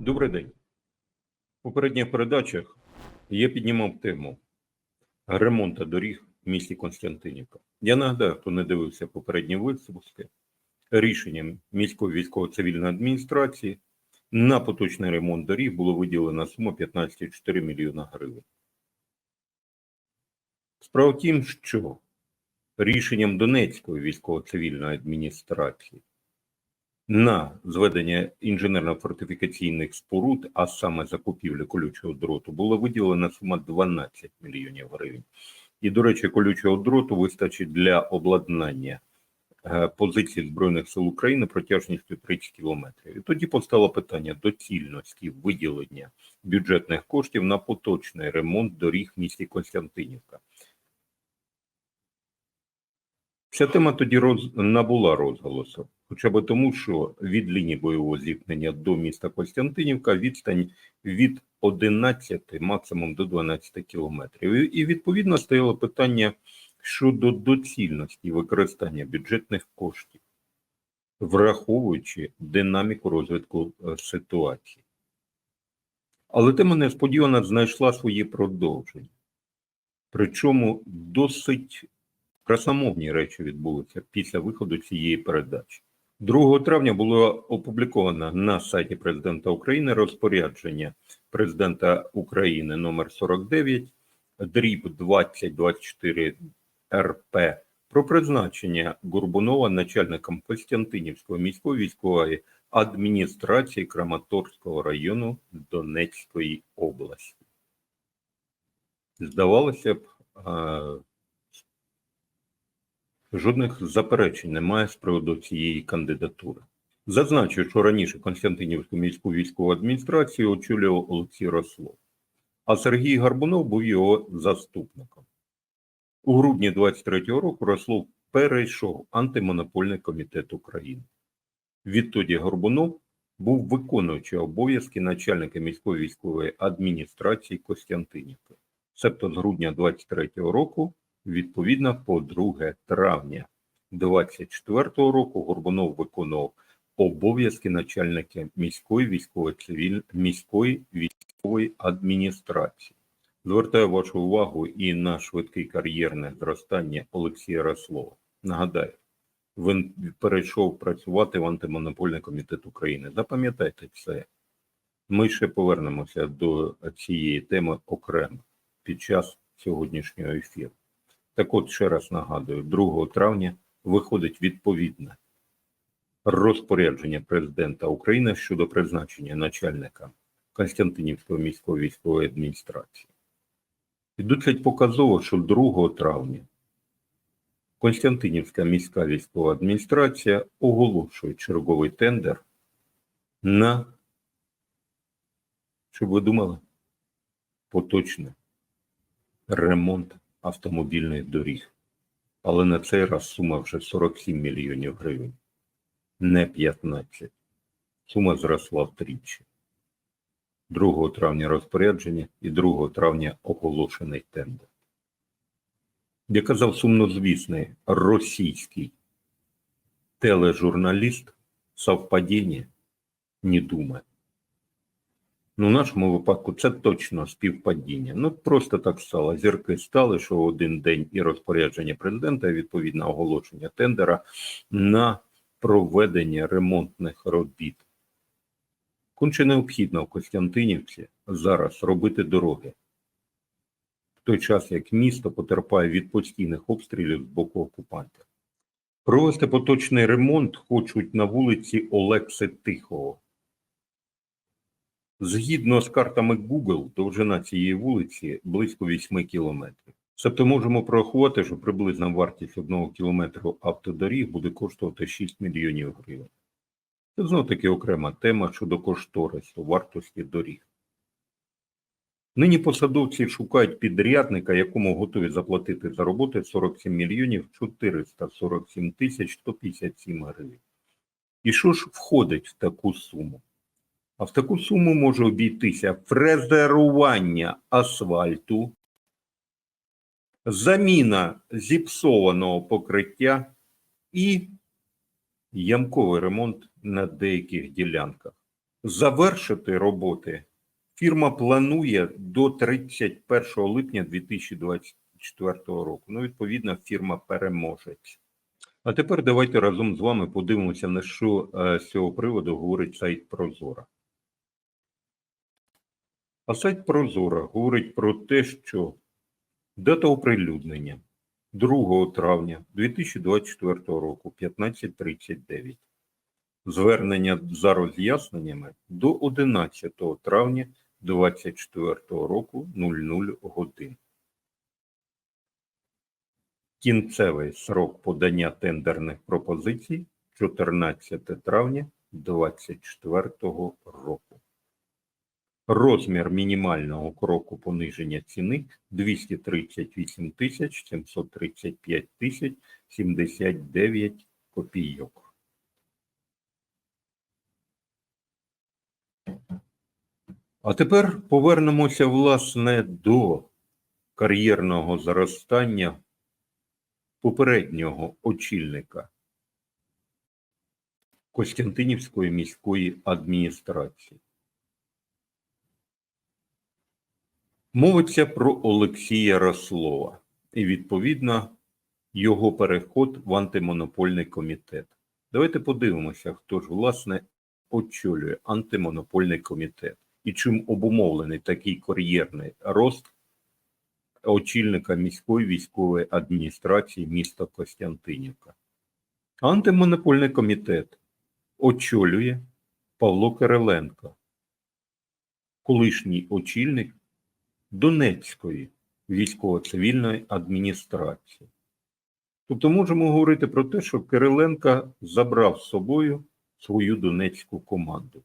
Добрий день. В попередніх передачах я піднімав тему ремонту доріг в місті Константинівка. Я нагадаю, хто не дивився попередні випуски, рішенням міської військово-цивільної адміністрації на поточний ремонт доріг було виділена сума 15,4 мільйона гривень. Справа в тім, що рішенням Донецької військово-цивільної адміністрації на зведення інженерно-фортифікаційних споруд, а саме закупівлю колючого дроту, було виділена сума 12 мільйонів гривень. І, до речі, колючого дроту вистачить для обладнання е, позицій Збройних сил України протяжністю 30 кілометрів. І тоді постало питання доцільності виділення бюджетних коштів на поточний ремонт доріг в місті Константинівка. Ця тема тоді роз... набула розголосу, хоча б тому, що від лінії бойового зіткнення до міста Костянтинівка відстань від 11, максимум до 12 кілометрів. І, відповідно стояло питання щодо доцільності використання бюджетних коштів, враховуючи динаміку розвитку е, ситуації. Але тема несподівано знайшла своє продовження. Причому досить красномовні речі відбулися після виходу цієї передачі. 2 травня було опубліковано на сайті президента України розпорядження президента України номер 49 дріб 2024 РП про призначення Горбунова начальником Костянтинівської міської військової адміністрації Краматорського району Донецької області. Здавалося б, Жодних заперечень немає з приводу цієї кандидатури. Зазначу, що раніше Константинівську міську військову адміністрацію очолював Олексій Рослов, а Сергій Гарбунов був його заступником. У грудні 23-го року Рослов перейшов антимонопольний комітет України. Відтоді Горбунов був виконуючий обов'язки начальника міської військової адміністрації Костянтинівки. Себто з грудня 23-го року відповідно по 2 травня 24 року Горбунов виконував обов'язки начальника міської військової цивіль... міської військової адміністрації. Звертаю вашу увагу і на швидке кар'єрне зростання Олексія Рослова. Нагадаю, він перейшов працювати в антимонопольний комітет України. Запам'ятайте це. Ми ще повернемося до цієї теми окремо під час сьогоднішнього ефіру. Так от, ще раз нагадую, 2 травня виходить відповідне розпорядження президента України щодо призначення начальника Константинівської міської військової адміністрації. І досить показово, що 2 травня Константинівська міська військова адміністрація оголошує черговий тендер на, щоб ви думали, поточний ремонт автомобільних доріг. Але на цей раз сума вже 47 мільйонів гривень, не 15. Сума зросла втричі. 2 травня розпорядження і 2 травня оголошений тендер. Як казав сумнозвісний російський тележурналіст, совпадіння не думає. Ну, в нашому випадку це точно співпадіння. Ну, просто так стало. Зірки стали, що один день і розпорядження президента, і відповідно оголошення тендера на проведення ремонтних робіт. Конче необхідно в Костянтинівці зараз робити дороги. В той час, як місто потерпає від постійних обстрілів з боку окупантів. Провести поточний ремонт хочуть на вулиці Олекси Тихого. Згідно з картами Google, довжина цієї вулиці близько 8 кілометрів. Тобто можемо порахувати, що приблизна вартість одного кілометру автодоріг буде коштувати 6 мільйонів гривень. Це знов таки окрема тема щодо кошторису вартості доріг. Нині посадовці шукають підрядника, якому готові заплатити за роботи 47 мільйонів 447 тисяч 157 гривень. І що ж входить в таку суму? А в таку суму може обійтися фрезерування асфальту, заміна зіпсованого покриття і ямковий ремонт на деяких ділянках. Завершити роботи фірма планує до 31 липня 2024 року. Ну, відповідно, фірма переможець. А тепер давайте разом з вами подивимося, на що е, з цього приводу говорить сайт Прозора. А сайт Прозора говорить про те, що дата оприлюднення 2 травня 2024 року 15.39. Звернення за роз'ясненнями до 11 травня 2024 року 00 годин. Кінцевий срок подання тендерних пропозицій 14 травня 2024 року. Розмір мінімального кроку пониження ціни 238 тисяч 735 тисяч 79 копійок. А тепер повернемося, власне, до кар'єрного зростання попереднього очільника Костянтинівської міської адміністрації. Мовиться про Олексія Рослова і, відповідно, його переход в антимонопольний комітет. Давайте подивимося, хто ж, власне, очолює антимонопольний комітет і чим обумовлений такий кар'єрний рост очільника міської військової адміністрації міста Костянтинівка. Антимонопольний комітет очолює Павло Кириленко, колишній очільник Донецької військово-цивільної адміністрації. Тобто можемо говорити про те, що Кириленко забрав з собою свою донецьку команду.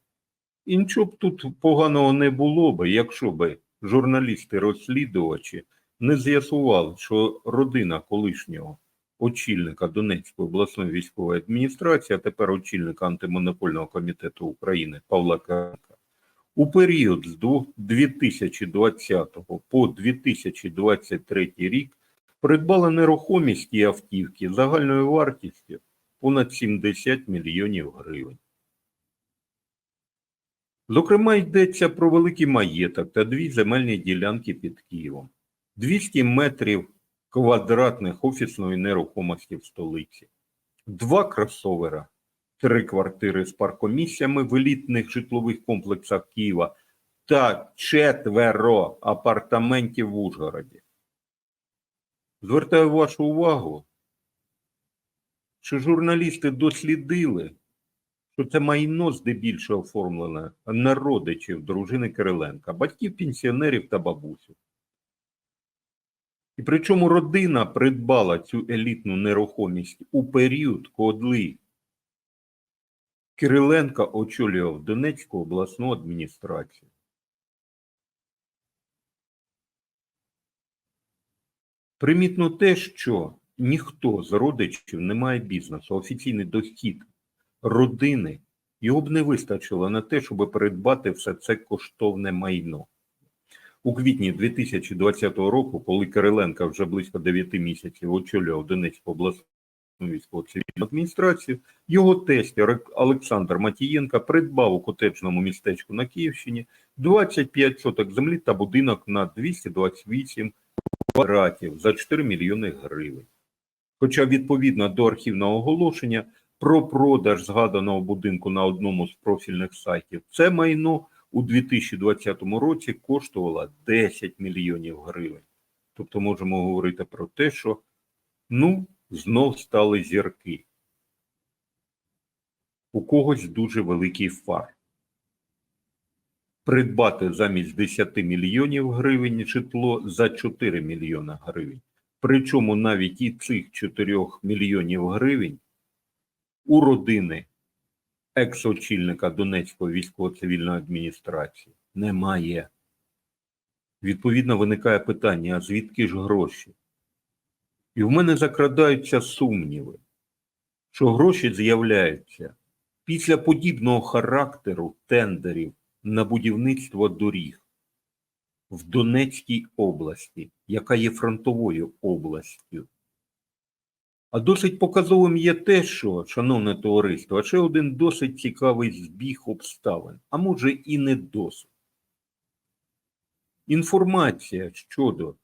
І нічого б тут поганого не було би, якщо би журналісти-розслідувачі не з'ясували, що родина колишнього очільника Донецької обласної військової адміністрації, а тепер очільника антимонопольного комітету України Павла Кириленка, у період з 2020 по 2023 рік придбала нерухомість і автівки загальною вартістю понад 70 мільйонів гривень. Зокрема, йдеться про великий маєток та дві земельні ділянки під Києвом, 200 метрів квадратних офісної нерухомості в столиці, два кросовера, три квартири з паркомісями в елітних житлових комплексах Києва та четверо апартаментів в Ужгороді. Звертаю вашу увагу, що журналісти дослідили, що це майно здебільшого оформлене на родичів дружини Кириленка, батьків пенсіонерів та бабусів. І причому родина придбала цю елітну нерухомість у період, коли Кириленка очолював Донецьку обласну адміністрацію. Примітно те, що ніхто з родичів не має бізнесу, офіційний дохід родини, його б не вистачило на те, щоб придбати все це коштовне майно. У квітні 2020 року, коли Кириленко вже близько 9 місяців очолював Донецьку обласну військово-цивільну адміністрацію, його тесть Олександр Матієнко придбав у котеджному містечку на Київщині 25 соток землі та будинок на 228 квадратів за 4 мільйони гривень. Хоча відповідно до архівного оголошення про продаж згаданого будинку на одному з профільних сайтів, це майно у 2020 році коштувало 10 мільйонів гривень. Тобто можемо говорити про те, що ну, знов стали зірки. У когось дуже великий фар. Придбати замість 10 мільйонів гривень житло за 4 мільйона гривень. Причому навіть і цих 4 мільйонів гривень у родини екс-очільника Донецької військово-цивільної адміністрації немає. Відповідно, виникає питання: а звідки ж гроші? І в мене закрадаються сумніви, що гроші з'являються після подібного характеру тендерів на будівництво доріг в Донецькій області, яка є фронтовою областю. А досить показовим є те, що, шановне товариство, ще один досить цікавий збіг обставин, а може і не досить. Інформація щодо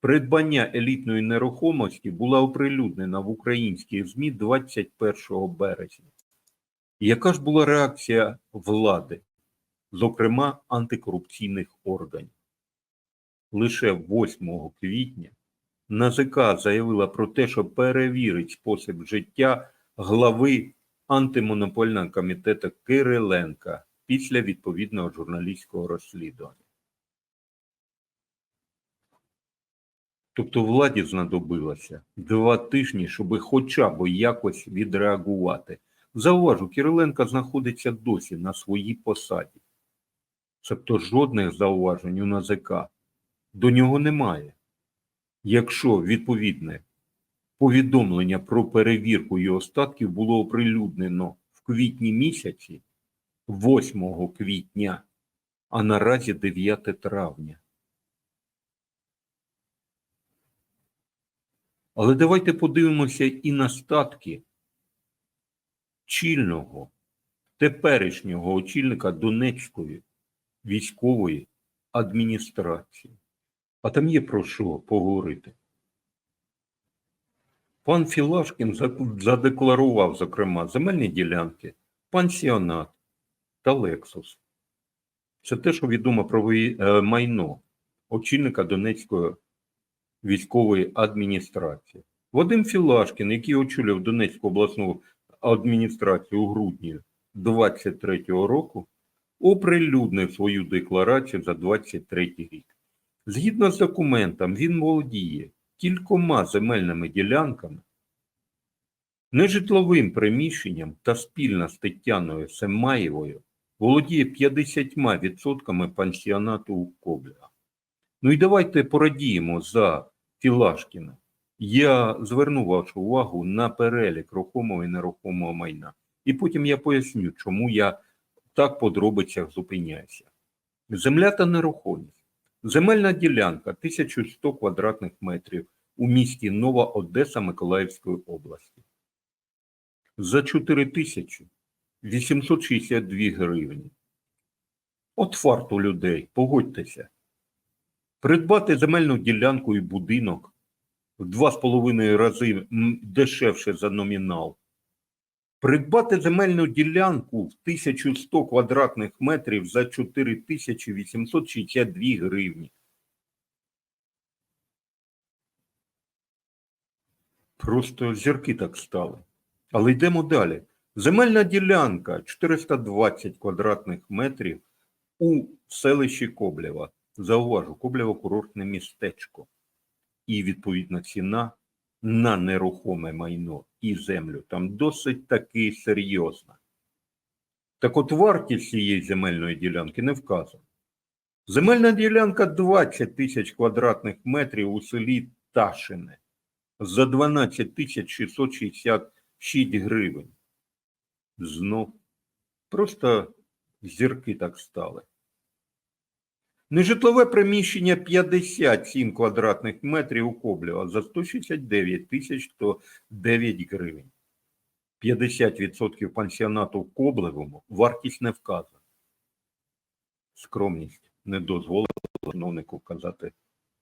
придбання елітної нерухомості була оприлюднена в українських ЗМІ 21 березня. Яка ж була реакція влади, зокрема антикорупційних органів? Лише 8 квітня НАЗК заявила про те, що перевірить спосіб життя глави антимонопольного комітету Кириленка після відповідного журналістського розслідування. Тобто владі знадобилося два тижні, щоб хоча б якось відреагувати. Зауважу, Кириленко знаходиться досі на своїй посаді. Тобто жодних зауважень у НАЗК до нього немає. Якщо відповідне повідомлення про перевірку його статків було оприлюднено в квітні місяці, 8 квітня, а наразі 9 травня. Але давайте подивимося і на статки чільного, теперішнього очільника Донецької військової адміністрації. А там є про що поговорити. Пан Філашкін задекларував, зокрема, земельні ділянки, пансіонат та Лексус. Це те, що відомо про е, майно очільника Донецької військової адміністрації. Вадим Філашкін, який очолював Донецьку обласну адміністрацію у грудні 23-го року, оприлюднив свою декларацію за 23 рік. Згідно з документом, він володіє кількома земельними ділянками, нежитловим приміщенням та спільно з Тетяною Семаєвою володіє 50% пансіонату у Коблях. Ну і давайте порадіємо за Філашкіна. Я зверну вашу увагу на перелік рухомого і нерухомого майна. І потім я поясню, чому я так по дробицях зупиняюся. Земля та нерухомість. Земельна ділянка 1100 квадратних метрів у місті Нова Одеса Миколаївської області. За 4862 гривні. От фарт у людей, погодьтеся. Придбати земельну ділянку і будинок в 2,5 рази дешевше за номінал. Придбати земельну ділянку в 1100 квадратних метрів за 4862 гривні. Просто зірки так стали. Але йдемо далі. Земельна ділянка 420 квадратних метрів у селищі Коблєва. Зауважу, Коблєво курортне містечко. І відповідна ціна на нерухоме майно і землю там досить таки серйозна. Так от вартість цієї земельної ділянки не вказана. Земельна ділянка 20 тисяч квадратних метрів у селі Ташине за 12 тисяч 666 гривень. Знов просто зірки так стали. Нежитлове приміщення 57 квадратних метрів у Коблєва за 169 тисяч 109 гривень. 50% пансіонату в Коблевому вартість не вказана. Скромність не дозволила чиновнику вказати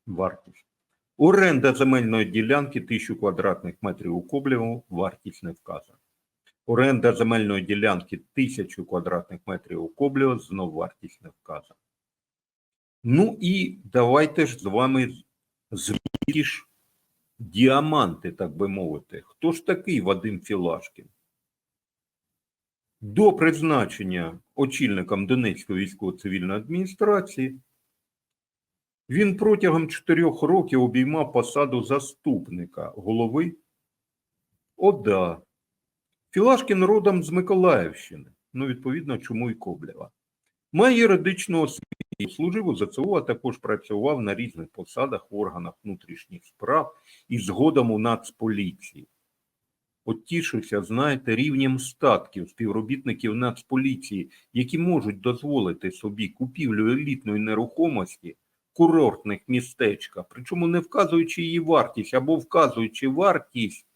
вартість. Оренда земельної ділянки 1000 квадратних метрів у Коблєвому вартість не вказана. Оренда земельної ділянки 1000 квадратних метрів у Коблєво знов вартість не вказана. Ну і давайте ж з вами звідки діаманти, так би мовити. Хто ж такий Вадим Філашкін? До призначення очільником Донецької військово-цивільної адміністрації він протягом чотирьох років обіймав посаду заступника голови ОДА. Філашкін родом з Миколаївщини, ну, відповідно, чому і Коблєва. Має юридичну освіту, служив у ЗСУ, а також працював на різних посадах в органах внутрішніх справ і згодом у Нацполіції. От знаєте, рівнем статків співробітників Нацполіції, які можуть дозволити собі купівлю елітної нерухомості в курортних містечках, причому не вказуючи її вартість або вказуючи вартість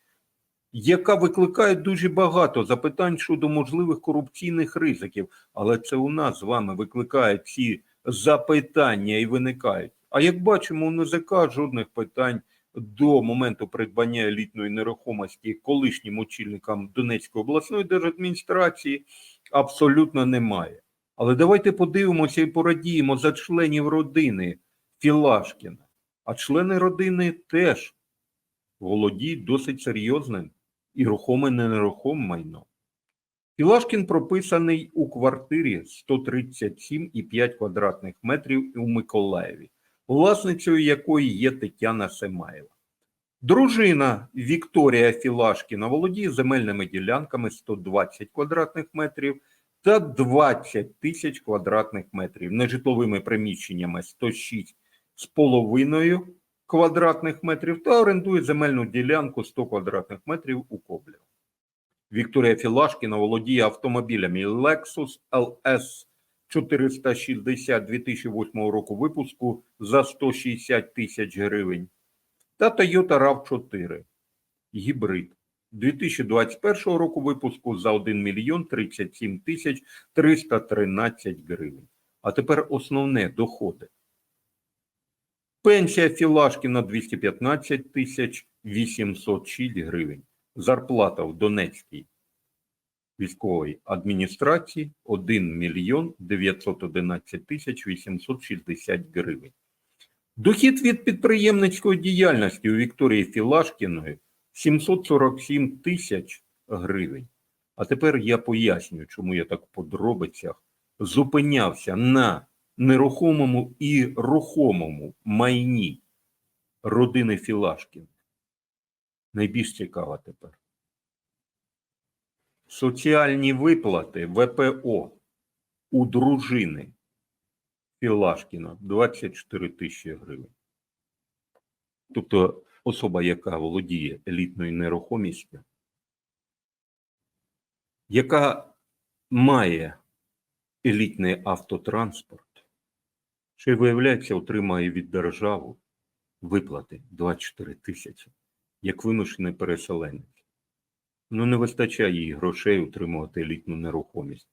яка викликає дуже багато запитань щодо можливих корупційних ризиків. Але це у нас з вами викликає ці запитання і виникають. А як бачимо, у НЗК жодних питань до моменту придбання елітної нерухомості колишнім очільникам Донецької обласної держадміністрації абсолютно немає. Але давайте подивимося і порадіємо за членів родини Філашкіна. А члени родини теж володіють досить серйозним і рухоме і нерухоме майно. Філашкін прописаний у квартирі 137,5 квадратних метрів у Миколаєві, власницею якої є Тетяна Семаєва. Дружина Вікторія Філашкіна володіє земельними ділянками 120 квадратних метрів та 20 тисяч квадратних метрів, нежитловими приміщеннями 106 з половиною квадратних метрів та орендує земельну ділянку 100 квадратних метрів у Коблі. Вікторія Філашкіна володіє автомобілями Lexus LS 460 2008 року випуску за 160 тисяч гривень та Toyota RAV4 гібрид 2021 року випуску за 1 мільйон 37 тисяч 313 гривень. А тепер основне доходи. Пенсія Філашкіна 215 тисяч 806 гривень. Зарплата в Донецькій військової адміністрації 1 мільйон 911 тисяч 860 гривень. Дохід від підприємницької діяльності у Вікторії Філашкіної 747 тисяч гривень. А тепер я поясню, чому я так в подробицях зупинявся на нерухомому і рухомому майні родини Філашкін. Найбільш цікаво тепер. Соціальні виплати ВПО у дружини Філашкіна 24 тисячі гривень. Тобто особа, яка володіє елітною нерухомістю, яка має елітний автотранспорт, й виявляється, отримає від держави виплати 24 тисячі, як вимушений переселенець. Ну, не вистачає їй грошей утримувати елітну нерухомість.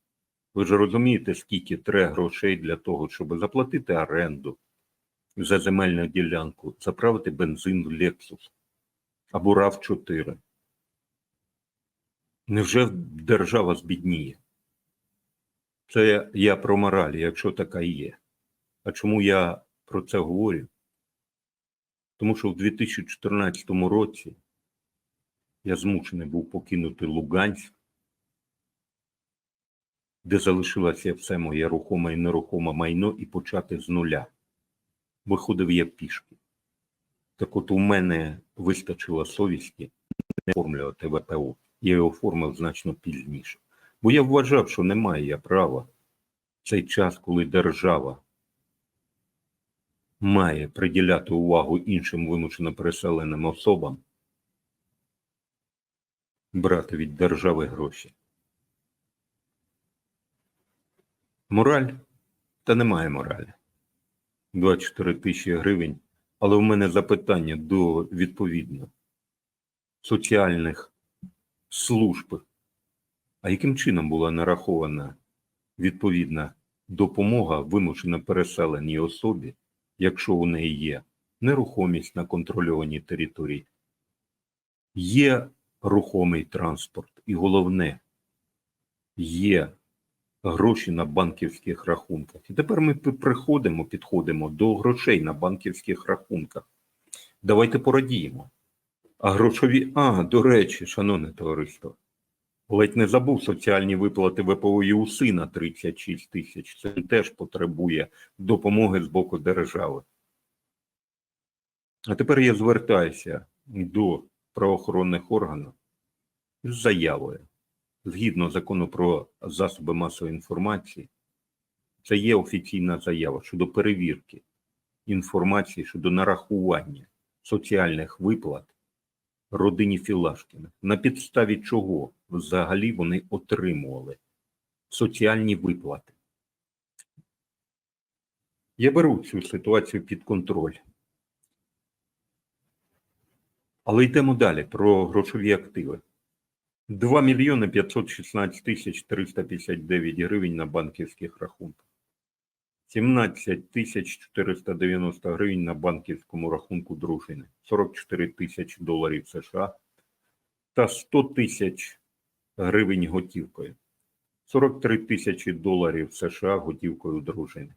Ви ж розумієте, скільки треба грошей для того, щоб заплатити оренду за земельну ділянку, заправити бензин в Lexus або rav 4 Невже держава збідніє? Це я про мораль, якщо така є. А чому я про це говорю? Тому що в 2014 році я змушений був покинути Луганськ, де залишилося все моє рухоме і нерухоме майно, і почати з нуля. Виходив я пішки. Так от у мене вистачило совісті не оформлювати ВПО. Я його оформив значно пізніше. Бо я вважав, що немає я права в цей час, коли держава має приділяти увагу іншим вимушено переселеним особам, брати від держави гроші. Мораль? Та немає моралі. 24 тисячі гривень. Але в мене запитання до відповідно соціальних служб. А яким чином була нарахована відповідна допомога вимушено переселеній особі, якщо у неї є нерухомість на контрольованій території, є рухомий транспорт, і головне, є гроші на банківських рахунках. І тепер ми приходимо, підходимо до грошей на банківських рахунках. Давайте порадіємо. А грошові, а, до речі, шановне товариство, ледь не забув соціальні виплати ВПО і у сина 36 тисяч. Це теж потребує допомоги з боку держави. А тепер я звертаюся до правоохоронних органів з заявою. Згідно закону про засоби масової інформації, це є офіційна заява щодо перевірки інформації щодо нарахування соціальних виплат родині Філашкіна. На підставі чого взагалі вони отримували соціальні виплати. Я беру цю ситуацію під контроль. Але йдемо далі про грошові активи. 2 мільйони 516 тисяч 359 гривень на банківських рахунках. 17 тисяч 490 гривень на банківському рахунку дружини. 44 тисячі доларів США та 100 тисяч гривень готівкою. 43 тисячі доларів США готівкою дружини.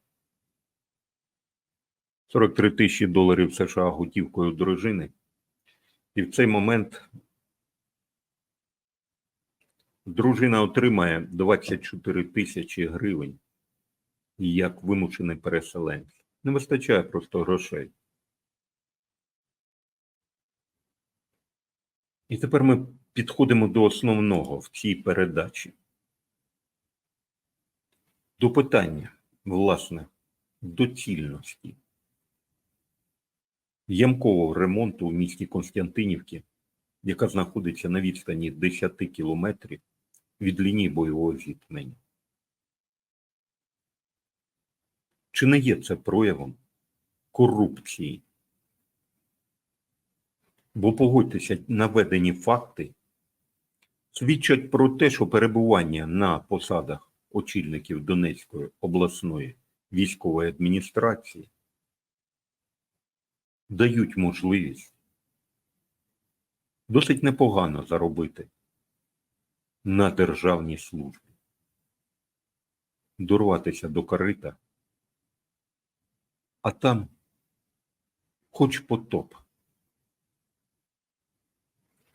43 тисячі доларів США готівкою дружини. І в цей момент дружина отримає 24 тисячі гривень як вимушений переселенець. Не вистачає просто грошей. І тепер ми підходимо до основного в цій передачі. До питання, власне, доцільності ямкового ремонту у місті Константинівки, яка знаходиться на відстані 10 кілометрів від лінії бойового зіткнення. Чи не є це проявом корупції? Бо погодьтеся, наведені факти свідчать про те, що перебування на посадах очільників Донецької обласної військової адміністрації дають можливість досить непогано заробити на державній службі, дорватися до корита, а там хоч потоп.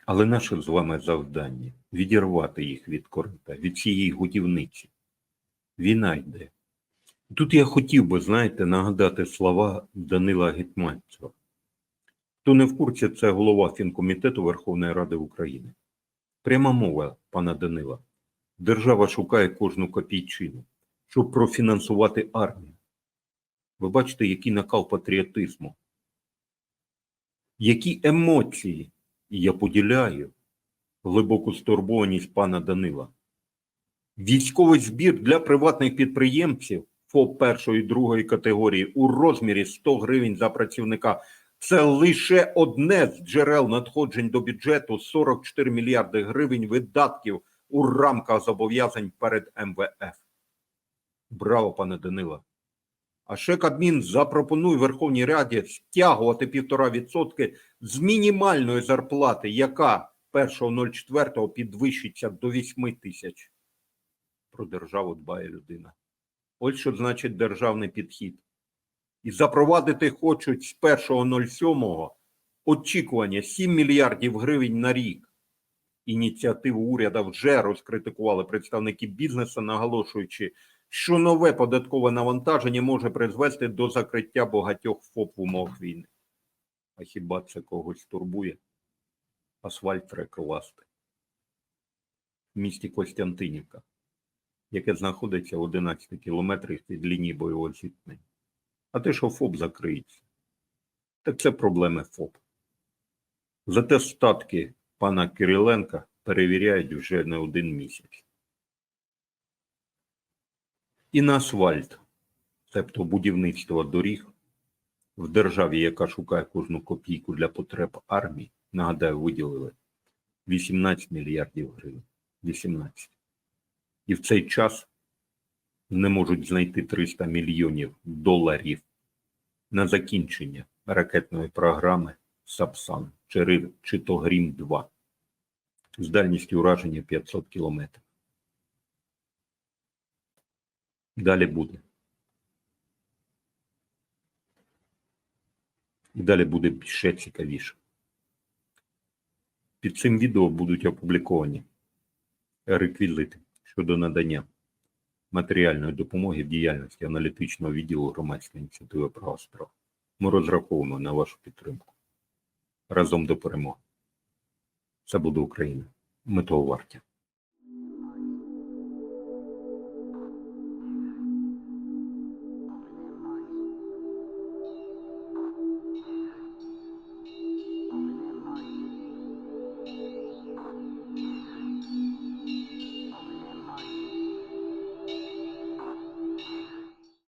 Але наше з вами завдання відірвати їх від корита, від цієї годівниці. Війна йде. Тут я хотів би, знаєте, нагадати слова Данила Гетманцева. Хто не в курсі, це голова Фінкомітету Верховної Ради України. Пряма мова, пана Данила. Держава шукає кожну копійчину, щоб профінансувати армію. Ви бачите, який накал патріотизму, які емоції, я поділяю глибоку стурбованість пана Данила. Військовий збір для приватних підприємців ФОП першої і другої категорії у розмірі 100 гривень за працівника. Це лише одне з джерел надходжень до бюджету 44 мільярди гривень видатків у рамках зобов'язань перед МВФ. Браво, пане Данила. А ще Кабмін запропонує Верховній Раді стягувати 1,5% з мінімальної зарплати, яка 1.04 підвищиться до 8 тисяч. Про державу дбає людина. Ось що значить державний підхід. І запровадити хочуть з 1.07 очікування 7 мільярдів гривень на рік. Ініціативу уряду вже розкритикували представники бізнесу, наголошуючи, що нове податкове навантаження може призвести до закриття багатьох ФОП в умовах війни. А хіба це когось турбує? Асфальт треба. В місті Костянтинівка, яке знаходиться в 11 кілометрах від лінії бойового зіткнення. А те, що ФОП закриється, так це проблеми ФОП. Зате статки пана Кириленка перевіряють вже не один місяць. І на асфальт, тобто будівництво доріг в державі, яка шукає кожну копійку для потреб армії, нагадаю, виділили 18 мільярдів гривень. 18. І в цей час не можуть знайти 300 мільйонів доларів на закінчення ракетної програми Сапсан чи, чи то Грім 2 з дальністю ураження 500 кілометрів. Далі буде. І далі буде ще цікавіше. Під цим відео будуть опубліковані реквізити щодо надання матеріальної допомоги в діяльності аналітичного відділу громадської ініціативи права. Ми розраховуємо на вашу підтримку. Разом до перемоги. Це буде Україна. Ми того варті.